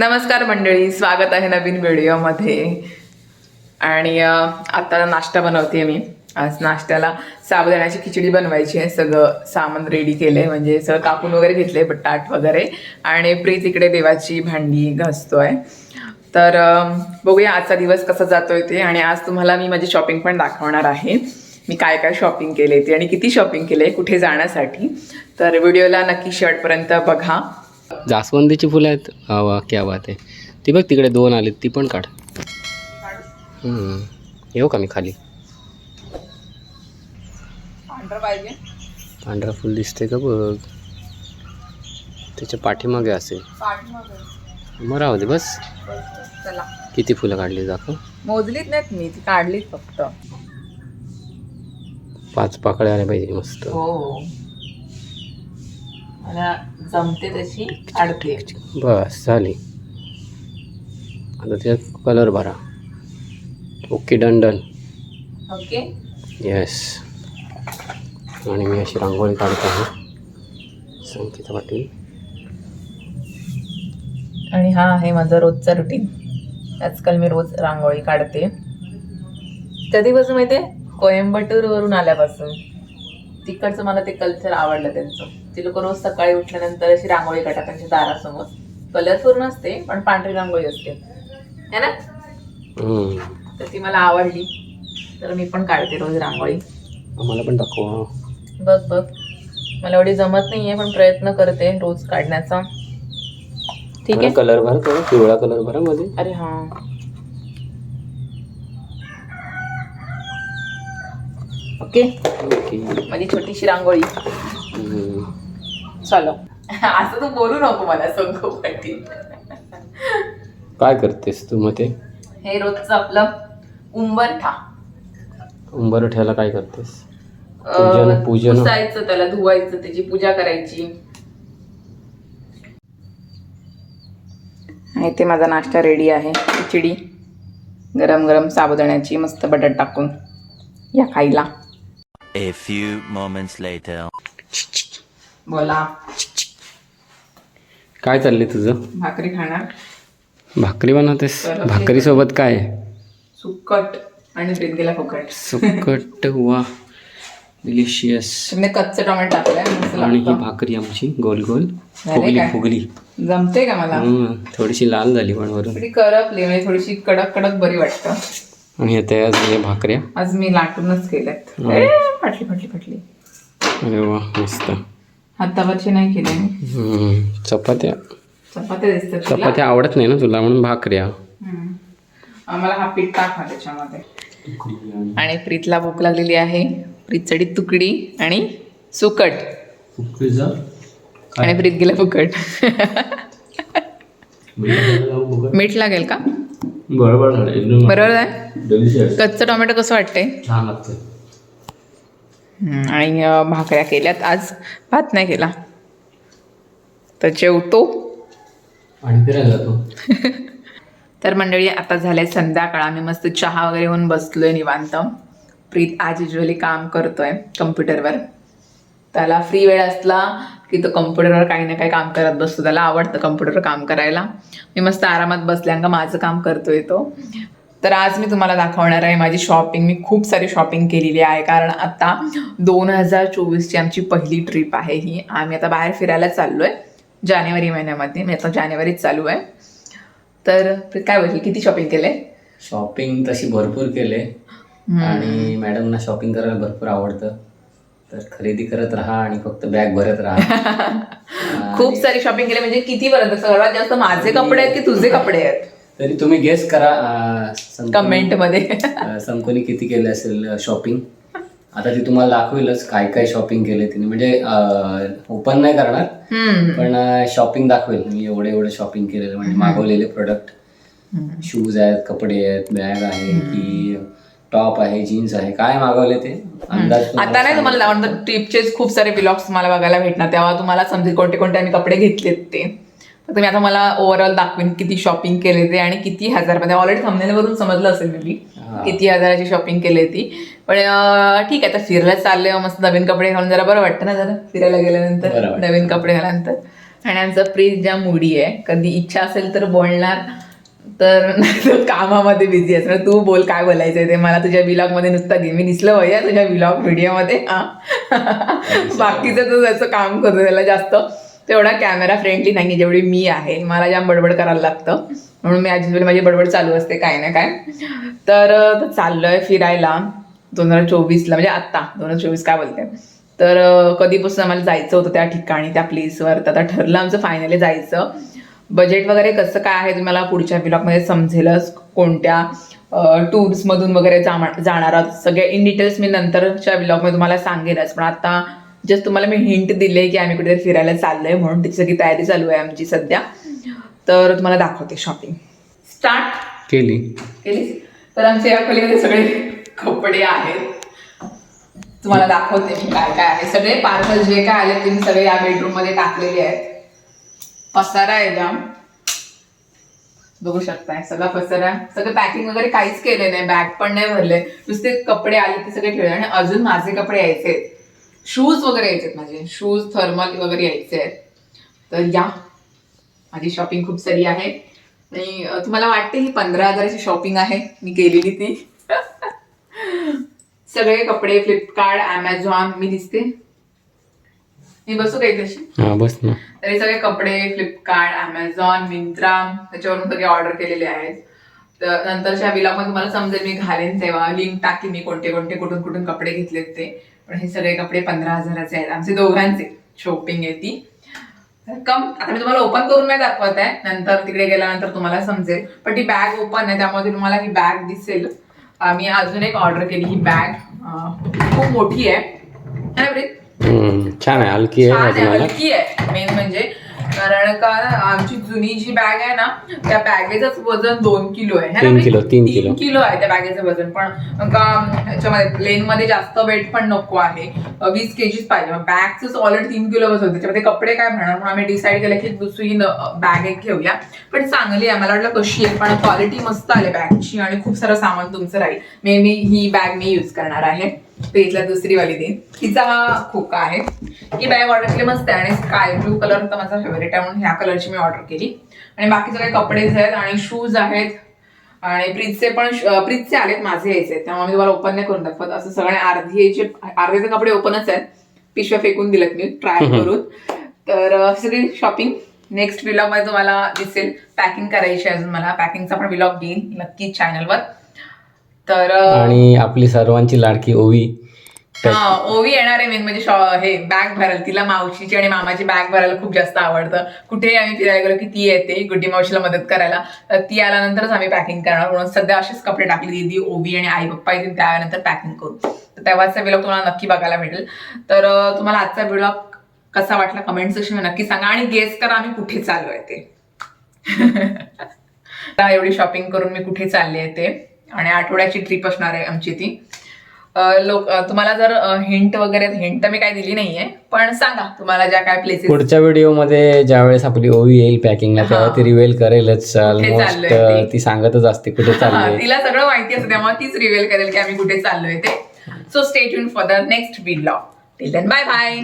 नमस्कार मंडळी स्वागत आहे नवीन व्हिडिओमध्ये. आणि आता नाश्ता बनवते मी. आज नाश्त्याला साबुदाण्याची खिचडी बनवायची आहे. सगळं सामान रेडी केलंय म्हणजे सगळं कापून वगैरे घेतलंय बटाट वगैरे. आणि प्रीत इकडे देवाची भांडी घासतोय. तर बघूया आजचा दिवस कसा जातोय ते. आणि आज तुम्हाला मी माझी शॉपिंग पण दाखवणार आहे. मी काय काय शॉपिंग केले ते आणि किती शॉपिंग केले कुठे जाण्यासाठी. तर व्हिडिओला नक्की शर्टपर्यंत बघा. जास्वंदीची फुलं आहेत. वा वा क्या बात आहे. ती बघ तिकडे दोन आलीत ती पण काढ. हम्म. येऊ का मी खाली? पांढरं फुल दिसते का बघ. त्याच्या पाठीमागे असेल. मग राहू दे बस. चला. किती फुलं काढली दाखव. मोजलीत नाहीत मी ती काढलीत फक्त. पाच पाकळ्या आल्या पाहिजे मस्त. हो. मला जमते तशी काढते. बस झाली. आता त्याच्यात कलर भरा. Okay done done okay? Yes आणि मी अशी रांगोळी काढत आहे. संगीता पाटील. आणि हा आहे माझं रोजचा रुटीन आजकाल मी रोज रांगोळी काढते. कधीपासून माहितीये? कोइंबटूर वरून आल्यापासून. तिकडचं मला ते कल्चर आवडलं त्यांचं. ते लोक रोज सकाळी उठल्यानंतर अशी रांगोळी काढतात त्यांच्या दारासमोर. कलरफुल नसते पण पांढरी रांगोळी असते. है ना. तर ती मला आवडली. तर मी पण काढते रोज रांगोळी. आम्हाला पण दाखवा. बघ बघ. मला एवढी जमत नाहीये पण प्रयत्न करते रोज काढण्याचा. ठीक आहे? कलर भरा थोडा पिवळा कलर भरा मध्ये. अरे हा. ओके? ओके. माझी छोटीशी रांगोळी. चलो. असं तू बोलू नको मला संगो पाटील. काय करतेस तू मग ते? हे रोजचं आपलं उंबरठा. उंबरठ्याला काय करतेस? पूजन- पूजन. पुसायचं त्याला धुवायचं त्याची पूजा करायची. ते माझा नाश्ता रेडी आहे. खिचडी. गरम गरम साबुदाण्याची मस्त बटाट टाकून. या खायला. A few moments later. बोला. काय चाललंय तुझं? भाकरी खाणार. भाकरी बनवतेस? बरोबर. भाकरी सोबत काय? सुकट आणि ब्रिंदीला फुकट. सुकट वा. डिलिशियस तुम्ही कच्चं टोमॅटो टाकलंय मस्त आणि ही लागतं. भाकरी आमची गोल गोल झाले फुगली काय? फुगली. जमते का मला? थोडीशी लाल झाली पण वरून. थोडी करपली म्हणजे थोडीशी कडक कडक बरी वाटतं. आणि हे तयार झाले भाकऱ्या. आज मी लाटूनच केल्यात. फाटली फाटली फाटली. अरे वा मस्त. हातावरची नाही केले मी. हम्म, चपात्या. चपात्या दिसतात तुला? चपात्या आवडत नाही ना तुला म्हणून भाकऱ्या. हम्म. आम्हाला हा पीठ टाक हा त्याच्यामध्ये. आणि प्रीतला भूक लागलेली आहे. प्रीतसाठी तुकडी आणि सुकट. आणि प्रीत गेला फुकट. मीठ लागेल का? बरोबर झालं. आहे. कच्चं टोमॅटो कसं वाटतंय? छान लागतं हम्म, आणि भाकऱ्या केल्यात. आज भात नाही केला. तर जेवतो. आणि फिरायला जातो. तर मंडळी आता झालंय संध्याकाळ. आम्ही मस्त चहा वगैरे होऊन बसलोय निवांत. प्रीत आज युजली काम करतोय कम्प्युटरवर त्याला फ्री वेळ असला की तो कम्प्युटरवर काही ना काही काम करत बसतो. त्याला आवडतं कम्प्युटरवर काम करायला. मी मस्त आरामात बसल्यानंतर माझं काम करतोय तो. तर आज मी तुम्हाला दाखवणार आहे माझी शॉपिंग मी खूप सारी शॉपिंग केलेली आहे. कारण आता दोन हजार चोवीसची आमची पहिली ट्रिप आहे ही. आम्ही आता बाहेर फिरायला चाललो आहे जानेवारी महिन्यामध्ये. मी आता जानेवारीत चालू आहे. तर काय बोलली किती शॉपिंग केले शॉपिंग तशी भरपूर केले आणि मॅडमना शॉपिंग करायला भरपूर आवडतं. तर खरेदी करत राहा आणि फक्त बॅग भरत राहा. खूप सारी शॉपिंग केली म्हणजे किती पर्यंत सर्वात जास्त माझे कपडे आहेत की तुझे कपडे आहेत? तरी तुम्ही गेस करा कमेंटमध्ये. संकुनी किती केले असेल शॉपिंग आता ती तुम्हाला दाखवेलच काय काय शॉपिंग केले तिने. म्हणजे ओपन नाही करणार. पण शॉपिंग दाखवेल. मी एवढे एवढे शॉपिंग केलेलं म्हणजे मागवलेले प्रोडक्ट. शूज आहेत कपडे आहेत बॅग आहे की टॉप आहे जीन्स आहे काय मागवले ते? अंदाज आता नाही तुम्हाला दाखवणार ट्रिपचे खूप सारे ब्लॉग्स तुम्हाला बघायला भेटणार तेव्हा तुम्हाला समजेल कोणते कोणते आम्ही कपडे घेतलेत ते. तर तुम्ही आता मला ओव्हरऑल दाखवेन किती शॉपिंग केले ते आणि किती हजारमध्ये. ऑलरेडी थंबनेलवरून समजलं असेल मी. किती हजाराची शॉपिंग केली ती. पण ठीक आहे आता फिरायला चालले मस्त नवीन कपडे घालून जरा बरं वाटतं ना जरा फिरायला गेल्यानंतर. नवीन कपडे घाल्यानंतर आणि आमचा प्रीत ज्या मुडी आहे कधी इच्छा असेल तर बोलणार. तर कामामध्ये बिझी असणार तू बोल काय बोलायचंय ते. मला तुझ्या विलॉगमध्ये नुसतं घे. मी दिसलं भैया तुझ्या विलॉग व्हिडिओमध्ये हा. बाकीचं तो त्याचं काम करतो त्याला जास्त. तेवढा कॅमेरा फ्रेंडली नाही जेवढी मी आहे. मला जाम बडबड करायला लागतं. म्हणून मी आजी माझी बडबड चालू असते काय ना काय. तर चाललोय फिरायला दोन हजार चोवीसला म्हणजे आत्ता. दोन हजार चोवीस काय बोलते. तर कधीपासून आम्हाला जायचं होतं त्या ठिकाणी त्या प्लेसवर तर आता ठरलं आमचं फायनली जायचं. बजेट वगैरे कसं काय आहे तुम्हाला पुढच्या ब्लॉगमध्ये समजेलच कोणत्या टूर्समधून वगैरे जामा- जाणार आहोत. सगळे इन डिटेल्स मी नंतरच्या ब्लॉगमध्ये तुम्हाला सांगेनच पण आता जस्ट तुम्हाला मी हिंट दिले की आम्ही कुठेतरी फिरायला चाललोय म्हणून त्याची सगळी तयारी चालू आहे आमची सध्या. तर तुम्हाला दाखवते शॉपिंग स्टार्ट केली. केलीस तर आमच्या या खोलीमध्ये सगळे कपडे आहेत. तुम्हाला दाखवते मी काय काय आहे. सगळे पार्सल जे काय आले ते मी सगळे या बेडरूममध्ये टाकलेले आहेत. पसारा आहे जाम बघू शकताय सगळा पसारा. सगळं पॅकिंग वगैरे काहीच केले नाही बॅग पण नाही भरले. नुसते कपडे आले ते सगळे ठेवले आणि अजून माझे कपडे यायचे शूज वगैरे यायचे आहेत माझे. शूज थर्मल वगैरे यायचे आहेत. तर या. माझी शॉपिंग खूप सारी आहे. आणि तुम्हाला वाटते ही पंधरा हजाराची शॉपिंग आहे. मी केलेली ती. सगळे कपडे फ्लिपकार्ट ॲमेझॉन मी दिसते. मी बसू काही तशी हा बस ना. तर हे सगळे कपडे फ्लिपकार्ट ॲमेझॉन मिंत्रा त्याच्यावरून सगळे ऑर्डर केलेले आहेत. तर नंतरच्या विलामध्ये तुम्हाला समजेल मी घालेन तेव्हा. लिंक टाकी मी कोणते कोणते कुठून कुठून कपडे घेतलेत ते. पण हे सगळे कपडे पंधरा हजाराचे आहेत. आमचे दोघांचे शॉपिंग आहे ती. तर कम आता मी तुम्हाला ओपन करून नाही दाखवत आहे. नंतर तिकडे गेल्यानंतर तुम्हाला समजेल. पण ती बॅग ओपन आहे त्यामध्ये तुम्हाला ही बॅग दिसेल. आम्ही अजून एक ऑर्डर केली ही बॅग खूप मोठी आहे. छान आहे हलकी छान आहे हलकी आहे. मेन म्हणजे कारण का आमची जुनी जी बॅग आहे ना त्या बॅगेचंच वजन दोन किलो आहे. ना तीन? किलो, तीन किलो. किलो आहे त्या बॅगेचं वजन. पण का ह्याच्यामध्ये प्लेन मध्ये जास्त वेट पण नको आहे. वीस केजीच पाहिजे. मग बॅगच ऑलरेडी तीन किलो वजन त्याच्यामध्ये कपडे काय म्हणणार? म्हणून आम्ही डिसाईड केलं की दुसरी बॅग एक घेऊया. पण चांगली आहे. मला वाटलं कशी आहे. पण क्वालिटी मस्त आली बॅगची आणि खूप सारं सामान तुमचं राहील. मे मी ही बॅग मी यूज करणार आहे. पेजला दुसरी वाली दे तिचा हा खोका आहे. ही बॅग ऑर्डर केली मस्त आहे. आणि स्काय ब्लू कलर तर माझा फेवरेट आहे म्हणून ह्या कलरची मी ऑर्डर केली. आणि बाकीचे काही कपडेच आहेत आणि शूज आहेत. आणि प्रीतचे पण प्रीतचे आलेत माझे यायचे. त्यामुळे मी तुम्हाला ओपन नाही करून दाखवत. असं सगळे अर्धी यायचे अर्धेचे कपडे ओपनच आहेत. पिशव्या फेकून दिलेत मी ट्राय करून. तर सगळी शॉपिंग नेक्स्ट विलॉगमध्ये तुम्हाला दिसेल. पॅकिंग करायची आहे अजून मला. पॅकिंगचा पण विलॉग देईन नक्कीच चॅनलवर तर आणि आपली सर्वांची लाडकी ओवी. हा ओवी येणार आहे मेन म्हणजे हे बॅग भरायला. तिला मावशीची आणि मामाची बॅग भरायला खूप जास्त आवडतं. कुठेही आम्ही फिरायला गेलो की ती येते गुड्डी मावशीला मदत करायला. तर ती आल्यानंतरच आम्ही पॅकिंग करणार म्हणून सध्या असेच कपडे टाकले दीदी ओवी आणि आई पप्पा येतील त्यानंतर पॅकिंग करू. तर तेव्हाचा व्हिलॉग तुम्हाला नक्की बघायला भेटेल. तर तुम्हाला आजचा व्हिलॉग कसा वाटला कमेंट सेक्शन नक्की सांगा. आणि गेस करा आम्ही कुठे चाललोय ते. एवढी शॉपिंग करून मी कुठे चालले आहे ते. आणि आठवड्याची ट्रिप असणार आहे आमची ती. लोक तुम्हाला जर हिंट वगैरे हिंट तर मी काय दिली नाहीये पण सांगा तुम्हाला ज्या काय प्लेसेस पुढच्या व्हिडिओमध्ये ज्यावेळेस आपली ओवी येईल पॅकिंगला तेव्हा ती रिवेल करेलच. ऑलमोस्ट ते. ती सांगतच असते कुठे चालली तिला सगळं माहिती असतं त्यामुळे तीच रिव्हील करेल की आम्ही कुठे चाललोय ते. So stay tune for the next video till then bye bye